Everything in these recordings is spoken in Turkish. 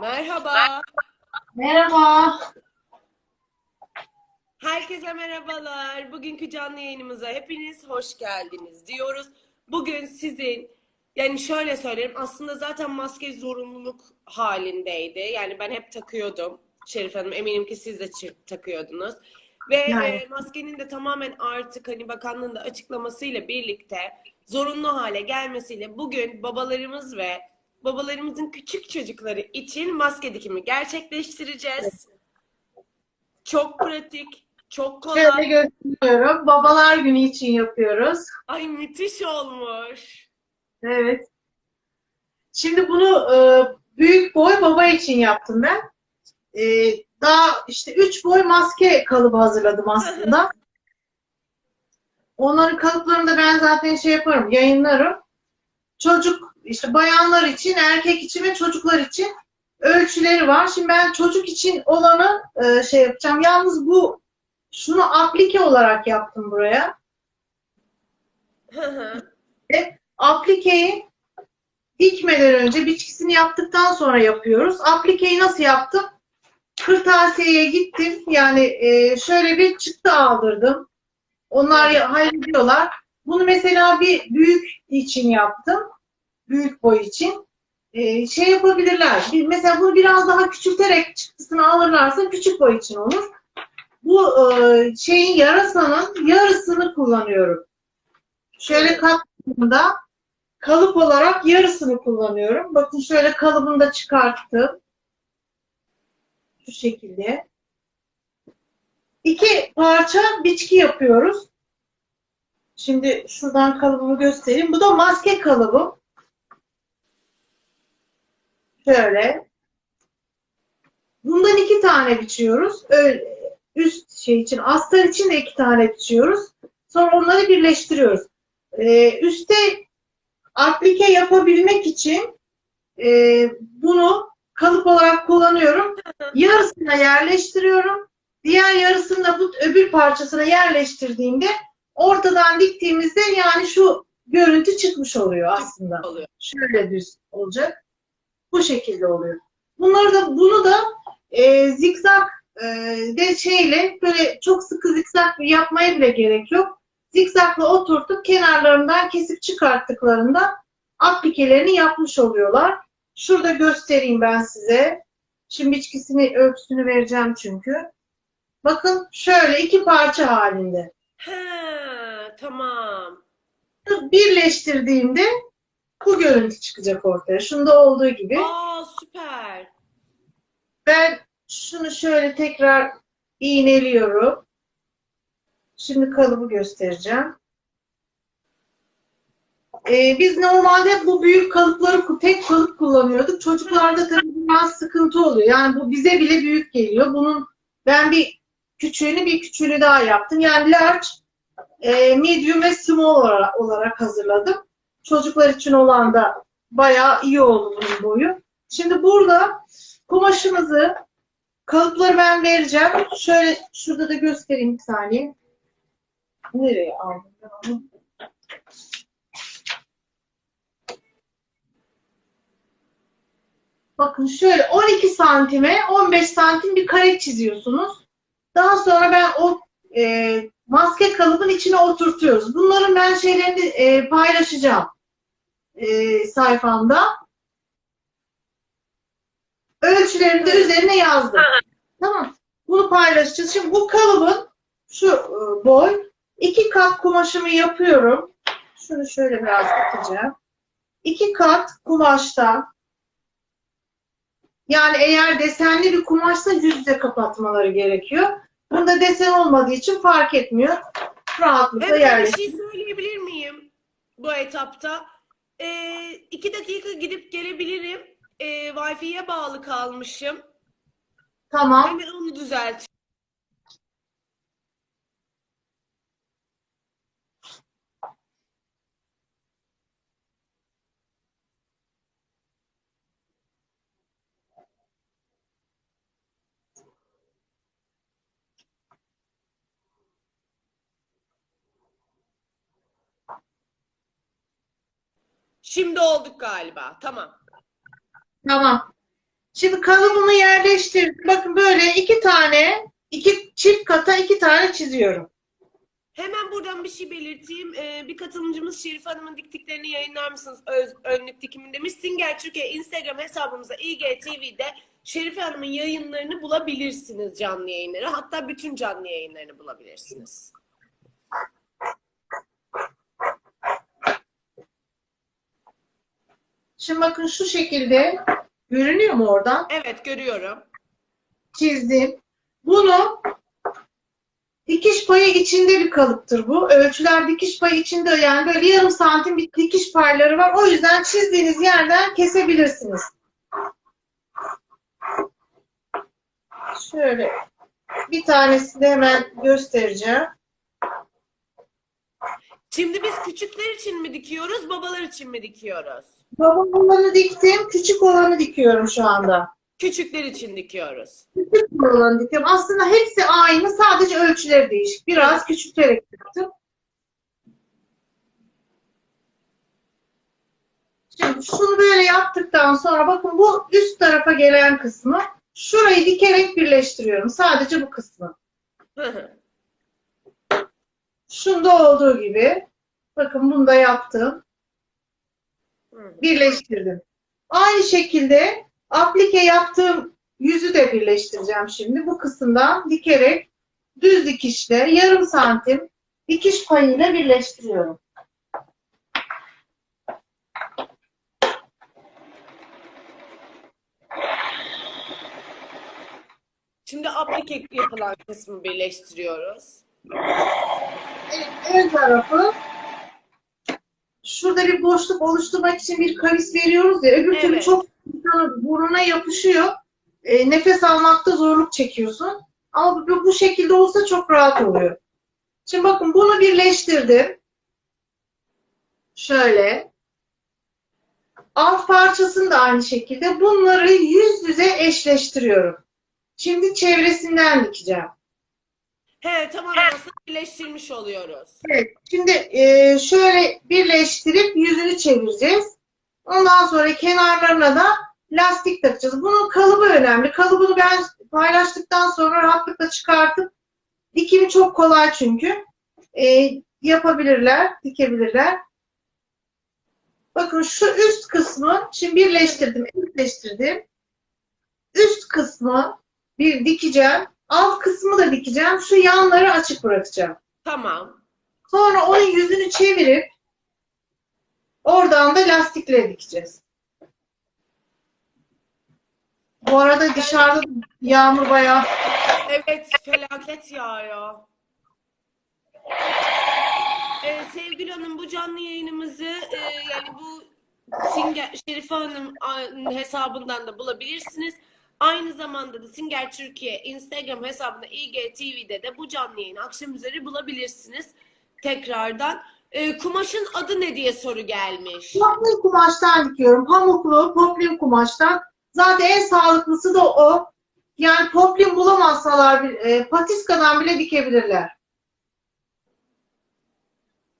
Merhaba. Merhaba. Herkese merhabalar. Bugünkü canlı yayınımıza hepiniz hoş geldiniz diyoruz. Bugün sizin yani şöyle söyleyeyim aslında zaten maske zorunluluk halindeydi. Yani ben hep takıyordum. Şerif Hanım eminim ki siz de takıyordunuz. Ve Yani. e, maskenin de tamamen artık hani bakanlığın da açıklamasıyla birlikte zorunlu hale gelmesiyle bugün babalarımız ve babalarımızın küçük çocukları için maske dikimi gerçekleştireceğiz. Çok pratik, çok Şöyle kolay. gösteriyorum. Babalar günü için yapıyoruz. Ay müthiş olmuş. Evet. Şimdi bunu e, büyük boy baba için yaptım ben. E, daha işte üç boy maske kalıbı hazırladım aslında. Onların kalıplarını da ben zaten şey yaparım, yayınlarım. Çocuk, işte bayanlar için, erkek için ve çocuklar için ölçüleri var. Şimdi ben çocuk için olanı e, şey yapacağım. Yalnız bu şunu aplike olarak yaptım buraya. Hı. Aplikeyi dikmeden önce biçkisini yaptıktan sonra yapıyoruz. Aplikeyi nasıl yaptım? Kırtasiye'ye gittim. Yani e, şöyle bir çıktı aldırdım. Onlar hallediyorlar. Bunu mesela bir büyük için yaptım. Büyük boy için. E, şey yapabilirler. Bir, mesela bunu biraz daha küçülterek çıktısını alırlarsa küçük boy için olur. Bu e, şeyin yarasanın yarısını kullanıyorum. Şöyle kattığımda kalıp olarak yarısını kullanıyorum. Bakın şöyle kalıbını da çıkarttım. Şu şekilde. İki parça biçki yapıyoruz. Şimdi şuradan kalıbımı göstereyim. Bu da maske kalıbım. Şöyle. Bundan iki tane biçiyoruz. Öyle, üst şey için, astar için de iki tane biçiyoruz. Sonra onları birleştiriyoruz. Ee, üste aplike yapabilmek için e, bunu kalıp olarak kullanıyorum. Yarısına yerleştiriyorum. Diğer yarısını da bu öbür parçasına yerleştirdiğimde ortadan diktiğimizde yani şu görüntü çıkmış oluyor aslında. Oluyor. Şöyle düz olacak. Bu şekilde oluyor. Bunları da bunu da e, zikzak e, de şeyle böyle çok sıkı zikzak yapmaya bile gerek yok. Zikzakla oturtup kenarlarından kesip çıkarttıklarında aplikelerini yapmış oluyorlar. Şurada göstereyim ben size. Şimdi içkisini ölçüsünü vereceğim çünkü. Bakın şöyle iki parça halinde. He, tamam. Birleştirdiğimde bu görüntü çıkacak ortaya. Şunda olduğu gibi. Aa süper. Ben şunu şöyle tekrar iğneliyorum. Şimdi kalıbı göstereceğim. Ee, biz normalde bu büyük kalıpları tek kalıp kullanıyorduk. Çocuklarda tabii biraz sıkıntı oluyor. Yani bu bize bile büyük geliyor. Bunun ben bir küçüğünü bir küçüğünü daha yaptım. Yani large, e, medium ve small olarak, olarak hazırladım. Çocuklar için olan da bayağı iyi oldu bunun boyu. Şimdi burada kumaşımızı kalıpları ben vereceğim. Şöyle şurada da göstereyim bir saniye. Nereye aldım? Bakın şöyle 12 santime 15 santim bir kare çiziyorsunuz. Daha sonra ben o e, maske kalıbın içine oturtuyoruz. Bunların ben şeylerini e, paylaşacağım e, sayfamda. Ölçülerini de üzerine yazdım. Tamam. Bunu paylaşacağız. Şimdi bu kalıbın şu e, boy iki kat kumaşımı yapıyorum. Şunu şöyle biraz dikeceğim. İki kat kumaştan yani eğer desenli bir kumaşsa yüz yüze kapatmaları gerekiyor. Bunda desen olmadığı için fark etmiyor. Rahatlıkla bir yerleştiriyor. şey söyleyebilir miyim bu etapta? Ee, iki dakika gidip gelebilirim. Ee, Wi-Fi'ye bağlı kalmışım. Tamam. Hemen onu düzelt. Şimdi olduk galiba. Tamam. Tamam. Şimdi kalıbımı yerleştirdim. Bakın böyle iki tane, iki çift kata iki tane çiziyorum. Hemen buradan bir şey belirteyim. Ee, bir katılımcımız Şerife Hanım'ın diktiklerini yayınlar mısınız? Öz, önlük dikimi demiş. Singer Türkiye Instagram hesabımıza IGTV'de Şerife Hanım'ın yayınlarını bulabilirsiniz canlı yayınları. Hatta bütün canlı yayınlarını bulabilirsiniz. Şimdi bakın şu şekilde görünüyor mu oradan? Evet görüyorum. Çizdim. Bunu dikiş payı içinde bir kalıptır bu. Ölçüler dikiş payı içinde yani böyle yarım santim bir dikiş payları var. O yüzden çizdiğiniz yerden kesebilirsiniz. Şöyle bir tanesini hemen göstereceğim. Şimdi biz küçükler için mi dikiyoruz, babalar için mi dikiyoruz? Baba olanı diktim, küçük olanı dikiyorum şu anda. Küçükler için dikiyoruz. Küçük olanı dikiyorum. Aslında hepsi aynı, sadece ölçüleri değişik. Biraz küçülterek yaptım. Şimdi şunu böyle yaptıktan sonra bakın bu üst tarafa gelen kısmı şurayı dikerek birleştiriyorum. Sadece bu kısmı. Hı hı. Şunda olduğu gibi. Bakın bunu da yaptım. Birleştirdim. Aynı şekilde aplike yaptığım yüzü de birleştireceğim şimdi. Bu kısımdan dikerek düz dikişle yarım santim dikiş payıyla birleştiriyorum. Şimdi aplike yapılan kısmı birleştiriyoruz. Ön tarafı şurada bir boşluk oluşturmak için bir kavis veriyoruz ya öbür türlü Evet. çok insanın burnuna yapışıyor. E, nefes almakta zorluk çekiyorsun. Ama bu, bu şekilde olsa çok rahat oluyor. Şimdi bakın bunu birleştirdim. Şöyle. Alt parçasını da aynı şekilde bunları yüz yüze eşleştiriyorum. Şimdi çevresinden dikeceğim. He tamamen aslında birleştirmiş oluyoruz. Evet, şimdi e, şöyle birleştirip yüzünü çevireceğiz. Ondan sonra kenarlarına da lastik takacağız. Bunun kalıbı önemli. Kalıbını ben paylaştıktan sonra rahatlıkla çıkartıp dikimi çok kolay çünkü. E, yapabilirler, dikebilirler. Bakın şu üst kısmı şimdi birleştirdim, birleştirdim. Üst kısmı bir dikeceğim. Alt kısmı da dikeceğim. Şu yanları açık bırakacağım. Tamam. Sonra onun yüzünü çevirip oradan da lastikle dikeceğiz. Bu arada dışarıda yağmur bayağı Evet felaket yağıyor. Ee, Sevgili Hanım bu canlı yayınımızı e, yani bu Singer Şerife Hanım hesabından da bulabilirsiniz. Aynı zamanda da Singer Türkiye Instagram hesabında IGTV'de de bu canlı yayını akşam üzeri bulabilirsiniz tekrardan. Ee, kumaşın adı ne diye soru gelmiş. poplin kumaştan dikiyorum. Pamuklu poplin kumaştan. Zaten en sağlıklısı da o. Yani poplin bulamazsalar e, patiskadan bile dikebilirler.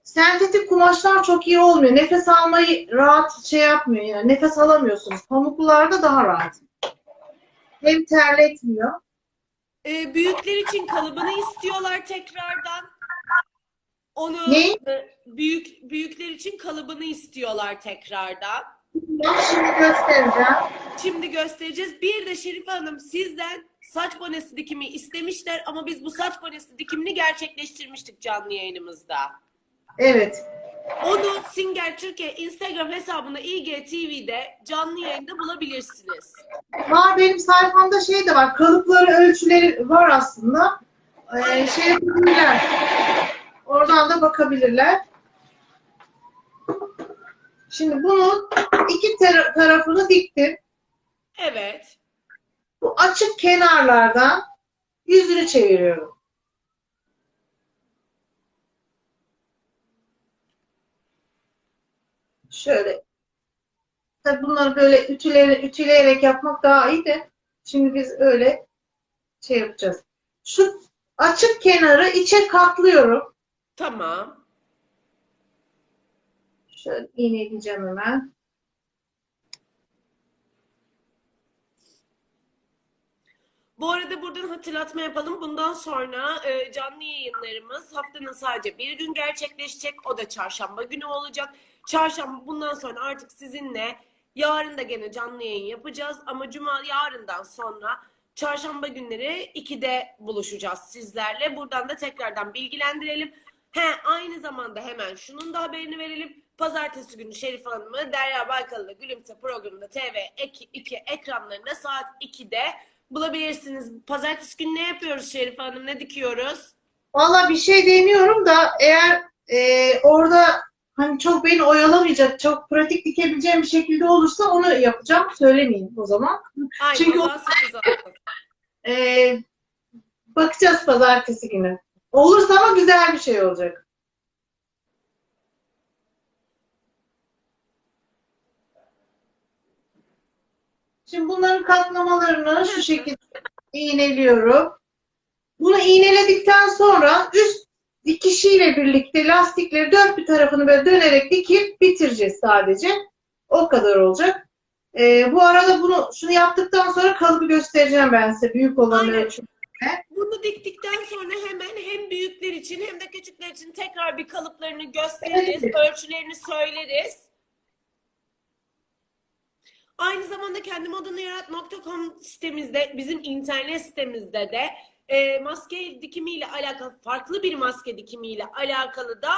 Sentetik kumaşlar çok iyi olmuyor. Nefes almayı rahat şey yapmıyor yani. Nefes alamıyorsunuz. Pamuklularda daha rahat. Hem terletmiyor. Ee, büyükler için kalıbını istiyorlar tekrardan. Onu Ne? e, büyük büyükler için kalıbını istiyorlar tekrardan. Şimdi göstereceğim. Şimdi göstereceğiz. Bir de Şerife Hanım sizden saç bonesi dikimi istemişler ama biz bu saç bonesi dikimini gerçekleştirmiştik canlı yayınımızda. Evet. Onu Singer Türkiye Instagram hesabında IGTV'de canlı yayında bulabilirsiniz. Var benim sayfamda şey de var. Kalıpları, ölçüleri var aslında. Ee, şey yapabilirler. Oradan da bakabilirler. Şimdi bunun iki tar- tarafını diktim. Evet. Bu açık kenarlardan yüzünü çeviriyorum. Şöyle. Tabii bunları böyle ütüle, ütüleyerek yapmak daha iyi de şimdi biz öyle şey yapacağız. Şu açık kenarı içe katlıyorum. Tamam. Şöyle iğneleyeceğim hemen. Bu arada buradan hatırlatma yapalım. Bundan sonra e, canlı yayınlarımız haftanın sadece bir gün gerçekleşecek. O da çarşamba günü olacak. Çarşamba bundan sonra artık sizinle yarın da gene canlı yayın yapacağız. Ama cuma yarından sonra çarşamba günleri 2'de buluşacağız sizlerle. Buradan da tekrardan bilgilendirelim. He, aynı zamanda hemen şunun da haberini verelim. Pazartesi günü Şerif Hanım'ı Derya Baykal'la Gülümse programında TV 2 ekranlarında saat 2'de bulabilirsiniz. Pazartesi günü ne yapıyoruz Şerif Hanım? Ne dikiyoruz? Valla bir şey deniyorum da eğer e, orada hani çok beni oyalamayacak, çok pratik dikebileceğim bir şekilde olursa onu yapacağım. Söylemeyeyim o zaman. Aynen, Çünkü o. E, bakacağız pazartesi günü. Olursa ama güzel bir şey olacak. Şimdi bunların katlamalarını şu şekilde iğneliyorum. Bunu iğneledikten sonra üst dikişiyle birlikte lastikleri dört bir tarafını böyle dönerek dikip bitireceğiz sadece. O kadar olacak. Ee, bu arada bunu şunu yaptıktan sonra kalıbı göstereceğim ben size büyük olan Aynen. ölçü. Bunu diktikten sonra hemen hem büyükler için hem de küçükler için tekrar bir kalıplarını gösteririz, Evet. ölçülerini söyleriz. Aynı zamanda kendimodunu.yarat.com sitemizde, bizim internet sitemizde de e, maske dikimiyle alakalı, farklı bir maske dikimiyle alakalı da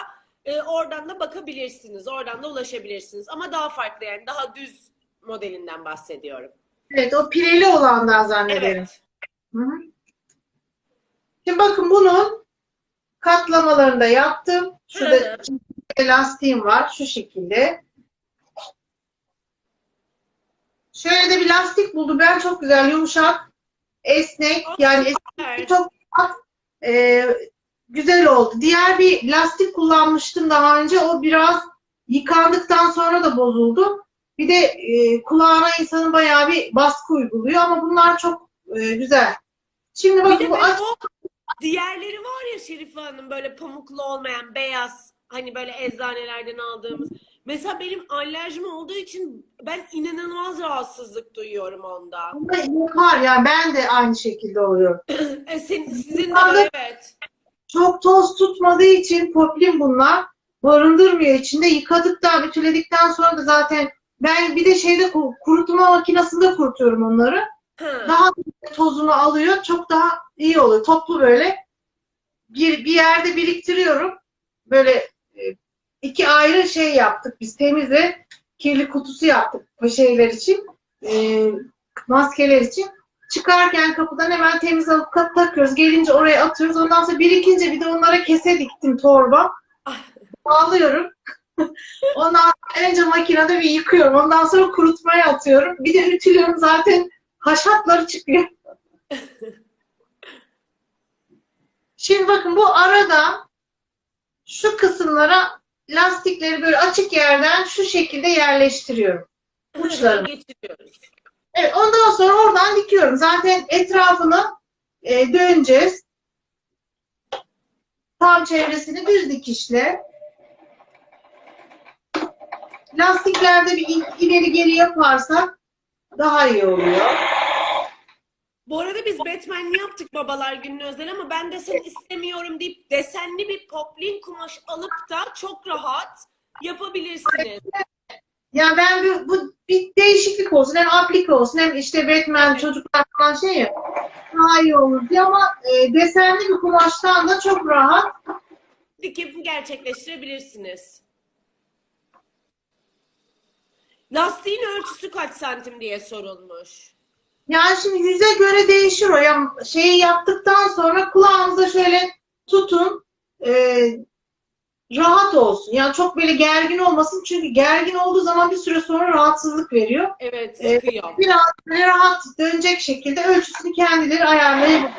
e, oradan da bakabilirsiniz, oradan da ulaşabilirsiniz. Ama daha farklı yani daha düz modelinden bahsediyorum. Evet o pireli olandan zannederim. Evet. Hı hı. Şimdi bakın bunun katlamalarını da yaptım. Şurada lastiğim var şu şekilde. Şöyle de bir lastik buldum. Ben çok güzel, yumuşak, esnek. Yani esnek çok e, güzel oldu. Diğer bir lastik kullanmıştım daha önce. O biraz yıkandıktan sonra da bozuldu. Bir de e, kulağına insanın bayağı bir baskı uyguluyor ama bunlar çok e, güzel. Şimdi bakın bu aç diğerleri var ya Şerife Hanım böyle pamuklu olmayan beyaz hani böyle eczanelerden aldığımız. Mesela benim alerjim olduğu için ben inanılmaz rahatsızlık duyuyorum ondan. var ya ben de aynı şekilde oluyorum. E, sen, sizin de evet. Çok toz tutmadığı için poplin bunlar barındırmıyor içinde. Yıkadıktan, ütüledikten sonra da zaten ben bir de şeyde ku- kurutma makinesinde kurutuyorum onları. Ha. Daha tozunu alıyor. Çok daha iyi oluyor. Toplu böyle bir, bir yerde biriktiriyorum. Böyle iki ayrı şey yaptık biz temizle kirli kutusu yaptık bu şeyler için. e, maskeler için. Çıkarken kapıdan hemen temiz alıp takıyoruz. Gelince oraya atıyoruz. Ondan sonra birikince bir de onlara kese diktim torba. Bağlıyorum. Ondan sonra önce makinede bir yıkıyorum. Ondan sonra kurutmaya atıyorum. Bir de ütülüyorum zaten haşatları çıkıyor. Şimdi bakın bu arada şu kısımlara lastikleri böyle açık yerden şu şekilde yerleştiriyorum. Uçlarını. Geçiriyoruz. Evet, ondan sonra oradan dikiyorum. Zaten etrafını e, döneceğiz. Tam çevresini düz dikişle. Lastiklerde bir il- ileri geri yaparsak daha iyi oluyor. Bu arada biz Batman yaptık babalar gününe özel ama ben desen istemiyorum deyip desenli bir poplin kumaş alıp da çok rahat yapabilirsiniz. Yani ben bir, bu bir değişiklik olsun. Hem aplike olsun hem işte Batman çocuklar falan şey ya daha iyi olur diye ama e, desenli bir kumaştan da çok rahat dikim gerçekleştirebilirsiniz. Lastiğin ölçüsü kaç santim diye sorulmuş. Yani şimdi yüze göre değişir o. Yani şeyi yaptıktan sonra kulağınıza şöyle tutun. e, rahat olsun. Yani çok böyle gergin olmasın. Çünkü gergin olduğu zaman bir süre sonra rahatsızlık veriyor. Evet, Evet. sıkıyor. Biraz böyle rahat dönecek şekilde ölçüsünü kendileri ayarlayabilir.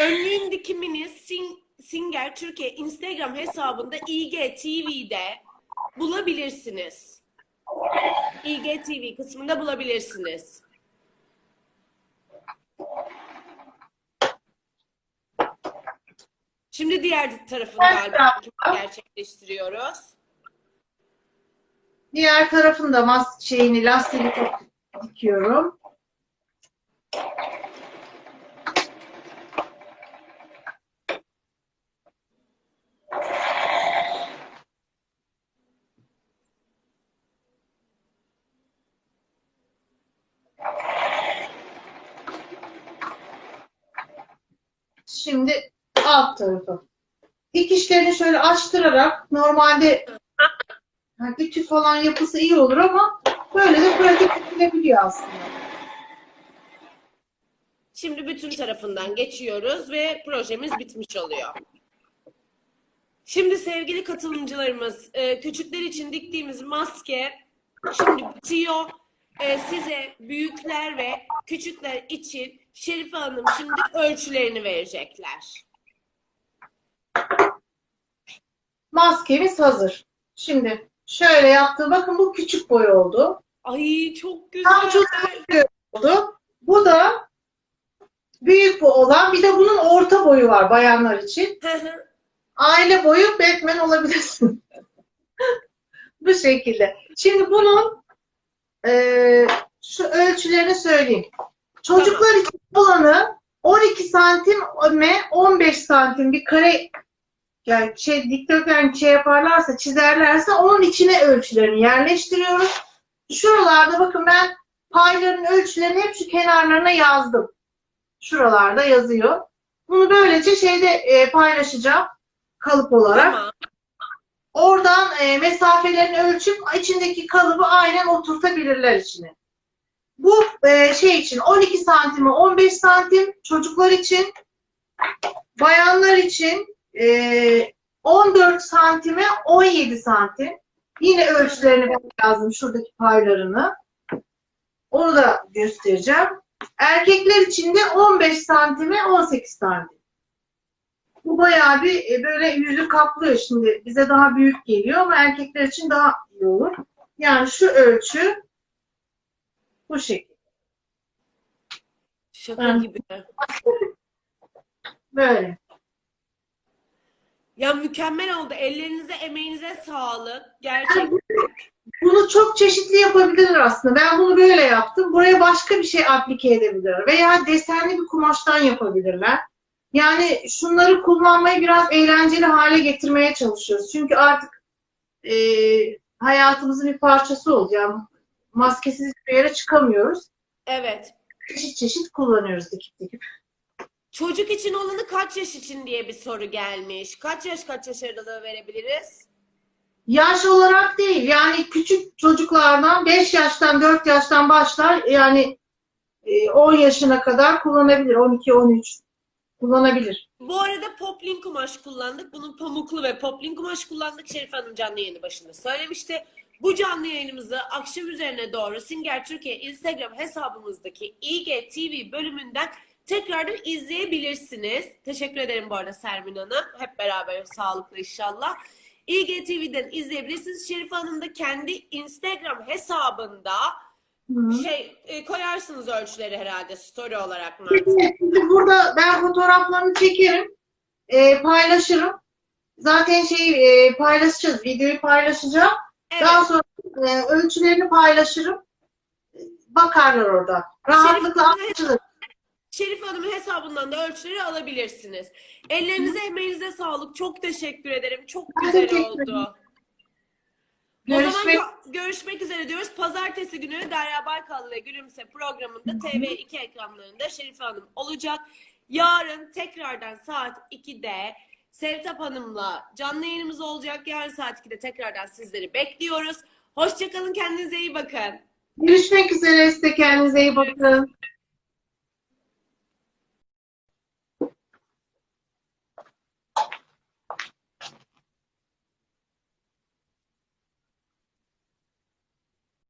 Önlüğün dikimini Sing- Singer Türkiye Instagram hesabında IGTV'de bulabilirsiniz. IGTV kısmında bulabilirsiniz. Şimdi diğer tarafını galiba gerçekleştiriyoruz. Diğer tarafında mas şeyini lastiğini dikiyorum. Şimdi alt tarafı. Dikişlerini şöyle açtırarak normalde yani ütü falan yapısı iyi olur ama böyle de pratik edilebiliyor aslında. Şimdi bütün tarafından geçiyoruz ve projemiz bitmiş oluyor. Şimdi sevgili katılımcılarımız, e, küçükler için diktiğimiz maske şimdi bitiyor. E, Size büyükler ve küçükler için Şerife Hanım şimdi ölçülerini verecekler. Maskemiz hazır. Şimdi şöyle yaptım. Bakın bu küçük boy oldu. Ay çok Tam güzel. çocuk boyu oldu. Bu da büyük bu olan. Bir de bunun orta boyu var bayanlar için. Aile boyu Batman olabilirsin. Bu şekilde. Şimdi bunun eee, şu ölçülerini söyleyeyim. Çocuklar için olanı 12 santim ve 15 santim bir kare yani şey dikdörtgen şey yaparlarsa çizerlerse onun içine ölçülerini yerleştiriyoruz. Şuralarda bakın ben payların ölçülerini hep şu kenarlarına yazdım. Şuralarda yazıyor. Bunu böylece şeyde e, paylaşacağım kalıp olarak. Tamam. Oradan e, mesafelerini ölçüp içindeki kalıbı aynen oturtabilirler içine. Bu e, şey için 12 santime 15 santim çocuklar için, bayanlar için e, 14 santime 17 santim. Yine ölçülerini yazdım şuradaki paylarını. Onu da göstereceğim. Erkekler için de 15 santime 18 santim. Bu bayağı bir e, böyle yüzü kaplıyor şimdi. Bize daha büyük geliyor ama erkekler için daha iyi olur. Yani şu ölçü bu şekilde. Şaka gibi. Böyle. Ya mükemmel oldu. Ellerinize, emeğinize sağlık. Gerçekten. Bunu çok çeşitli yapabilirler aslında. Ben bunu böyle yaptım. Buraya başka bir şey aplike edebilirler. Veya desenli bir kumaştan yapabilirler. Yani şunları kullanmayı biraz eğlenceli hale getirmeye çalışıyoruz. Çünkü artık e, hayatımızın bir parçası oldu. Yani maskesiz bir yere çıkamıyoruz. Evet. Çeşit çeşit kullanıyoruz dikip dikip. Çocuk için olanı kaç yaş için diye bir soru gelmiş. Kaç yaş kaç yaş aralığı verebiliriz? Yaş olarak değil. Yani küçük çocuklardan 5 yaştan 4 yaştan başlar. Yani e, 10 yaşına kadar kullanabilir. 12-13 kullanabilir. Bu arada poplin kumaş kullandık. Bunun pamuklu ve poplin kumaş kullandık. Şerif Hanım canlı yayını başında söylemişti. Bu canlı yayınımızı akşam üzerine doğru Singer Türkiye Instagram hesabımızdaki İG TV bölümünden tekrardan izleyebilirsiniz. Teşekkür ederim bu arada Sermin Hanım. Hep beraber sağlıklı inşallah. İG TV'den izleyebilirsiniz. Şerif Hanım da kendi Instagram hesabında şey e, koyarsınız ölçüleri herhalde story olarak Mert. Şimdi burada ben fotoğraflarını çekerim, e, paylaşırım. Zaten şey e, paylaşacağız, videoyu paylaşacağım. Evet. Daha sonra e, ölçülerini paylaşırım. Bakarlar orada. Rahatlıkla Şerif- anlaşılır. Şerif Hanım'ın hesabından da ölçüleri alabilirsiniz. Ellerinize, emeğinize sağlık. Çok teşekkür ederim. Çok güzel oldu. Ederim. O zaman Görüşmek görüşmek üzere diyoruz. Pazartesi günü Derya Baykal ile Gülümse programında TV2 ekranlarında Şerife Hanım olacak. Yarın tekrardan saat 2'de Sevtap Hanım'la canlı yayınımız olacak. Yarın saat 2'de tekrardan sizleri bekliyoruz. Hoşçakalın, kendinize iyi bakın. Görüşmek üzere. Size kendinize iyi bakın.